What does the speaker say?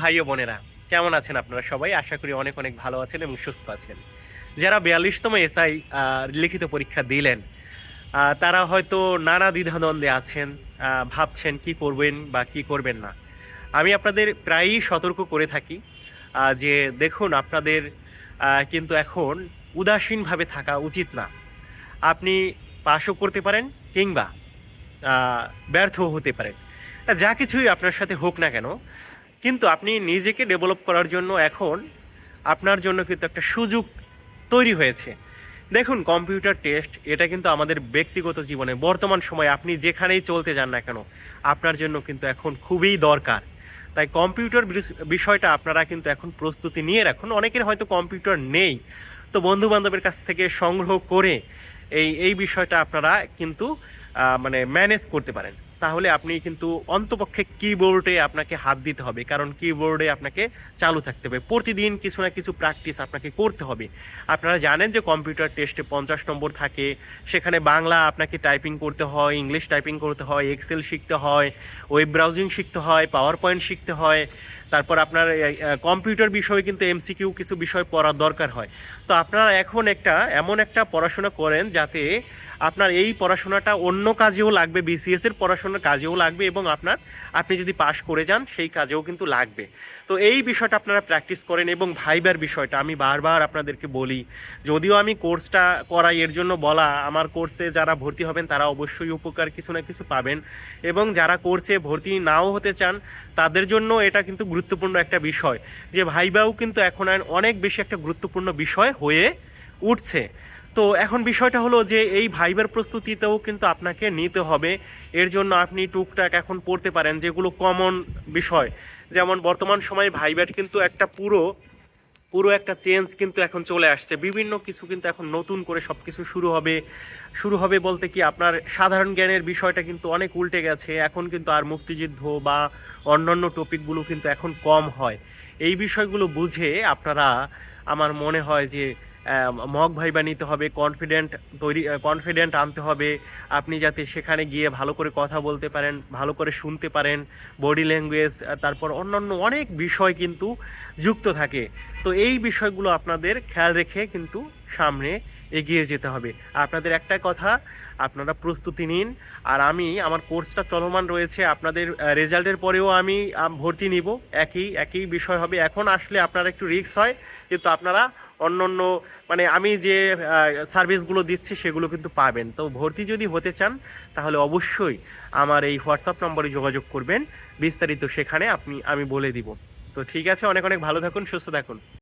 ভাই ও বোনেরা কেমন আছেন আপনারা সবাই? আশা করি অনেক অনেক ভালো আছেন এবং সুস্থ আছেন। যারা বিয়াল্লিশতম এসআই লিখিত পরীক্ষা দিলেন তারা হয়তো নানা দ্বিধাদ্বন্দ্বে আছেন ভাবছেন কি করবেন বা কি করবেন না। আমি আপনাদের প্রায়ই সতর্ক করে থাকি যে দেখুন আপনাদের কিন্তু এখন উদাসীনভাবে থাকা উচিত না। আপনি পাশও করতে পারেন কিংবা আহ, ব্যর্থও হতে পারেন। যা কিছুই আপনার সাথে হোক না কেন কিন্তু আপনি নিজেকে ডেভেলপ করার জন্য এখন আপনার জন্য কিন্তু একটা সুযোগ তৈরি হয়েছে। দেখুন কম্পিউটার টেস্ট এটা কিন্তু আমাদের ব্যক্তিগত জীবনে, বর্তমান সময়ে আপনি যেখানেই চলতে যান না কেন, আপনার জন্য কিন্তু এখন খুবই দরকার। তাই কম্পিউটার বিষয়টা আপনারা কিন্তু এখন প্রস্তুতি নিয়ে রাখুন। অনেকের হয়তো কম্পিউটার নেই। তো বন্ধু বান্ধবের কাছ থেকে সংগ্রহ করে এই এই বিষয়টা আপনারা কিন্তু মানে ম্যানেজ করতে পারেন। তাহলে আপনি কিন্তু অন্তপক্ষে কিবোর্ডে আপনাকে হাত দিতে হবে, কারণ কিবোর্ডে আপনাকে চালু থাকতে হবে। প্রতিদিন কিছু না কিছু প্র্যাকটিস আপনাকে করতে হবে। আপনারা জানেন যে কম্পিউটার টেস্টে পঞ্চাশ নম্বর থাকে, সেখানে বাংলা আপনাকে টাইপিং করতে হয় ইংলিশ টাইপিং করতে হয় এক্সেল শিখতে হয় ওয়েব ব্রাউজিং শিখতে হয় পাওয়ার পয়েন্ট শিখতে হয়। তারপর আপনার কম্পিউটার বিষয়ে কিন্তু এমসিকিউ কিছু বিষয় পড়ার দরকার হয়। তো আপনারা এখন একটা, এমন একটা পড়াশোনা করেন যাতে আপনার এই পড়াশোনাটা অন্য কাজেও লাগবে বিসিএস এর পড়াশোনার কাজেও লাগবে এবং আপনার, আপনি যদি পাশ করে যান, সেই কাজেও কিন্তু লাগবে। তো এই বিষয়টা আপনারা প্র্যাকটিস করেন এবং ভাইবার বিষয়টা আমি বারবার আপনাদেরকে বলি, যদিও আমি কোর্সটা করাই, এর জন্য বলা, আমার কোর্সে যারা ভর্তি হবেন, তারা অবশ্যই উপকার কিছু না কিছু পাবেন এবং যারা কোর্সে ভর্তি নাও হতে চান, তাদের জন্য এটা কিন্তু গুরুত্বপূর্ণ একটা বিষয়, যে ভাইবাও কিন্তু এখন অনেক বেশি একটা গুরুত্বপূর্ণ বিষয় হয়ে উঠছে। তো এখন বিষয়টা হলো যে এই ভাইবার প্রস্তুতিতেও কিন্তু আপনাকে নিতে হবে। এর জন্য আপনি টুকটাক এখন পড়তে পারেন যেগুলো কমন বিষয়। যেমন বর্তমান সময়ে ভাইবার কিন্তু একটা পুরো পুরো একটা চেঞ্জ কিন্তু এখন চলে আসছে। বিভিন্ন কিছু কিন্তু এখন নতুন করে সব কিছু শুরু হবে। শুরু হবে বলতে কি আপনার সাধারণ জ্ঞানের বিষয়টা কিন্তু অনেক উল্টে গেছে। এখন কিন্তু আর মুক্তিযুদ্ধ বা অন্যান্য টপিকগুলো কিন্তু এখন কম হয়। এই বিষয়গুলো বুঝে আপনারা, আমার মনে হয় যে মগ ভাইবা নিতে হবে কনফিডেন্ট তৈরি কনফিডেন্ট আনতে হবে। আপনি যাতে সেখানে গিয়ে ভালো করে কথা বলতে পারেন, ভালো করে শুনতে পারেন বডি ল্যাঙ্গুয়েজ তারপর অন্যান্য অনেক বিষয় কিন্তু যুক্ত থাকে। তো এই বিষয়গুলো আপনাদের খেয়াল রেখে কিন্তু সামনে এগিয়ে যেতে হবে। আপনাদের একটা কথা, আপনারা প্রস্তুতি নিন। আর আমি, আমার কোর্সটা চলমান রয়েছে, আপনাদের রেজাল্টের পরেও আমি ভর্তি নিব। একই একই বিষয় হবে। এখন আসলে আপনারা একটু রিস্ক হয়, কিন্তু আপনারা অন্য অন্য মানে আমি যে সার্ভিসগুলো দিচ্ছি সেগুলো কিন্তু পাবেন। তো ভর্তি যদি হতে চান, তাহলে অবশ্যই আমার এই হোয়াটসঅ্যাপ নম্বরে যোগাযোগ করবেন। বিস্তারিত সেখানে আপনি, আমি বলে দিব। তো ঠিক আছে, অনেক অনেক ভালো থাকুন, সুস্থ থাকুন।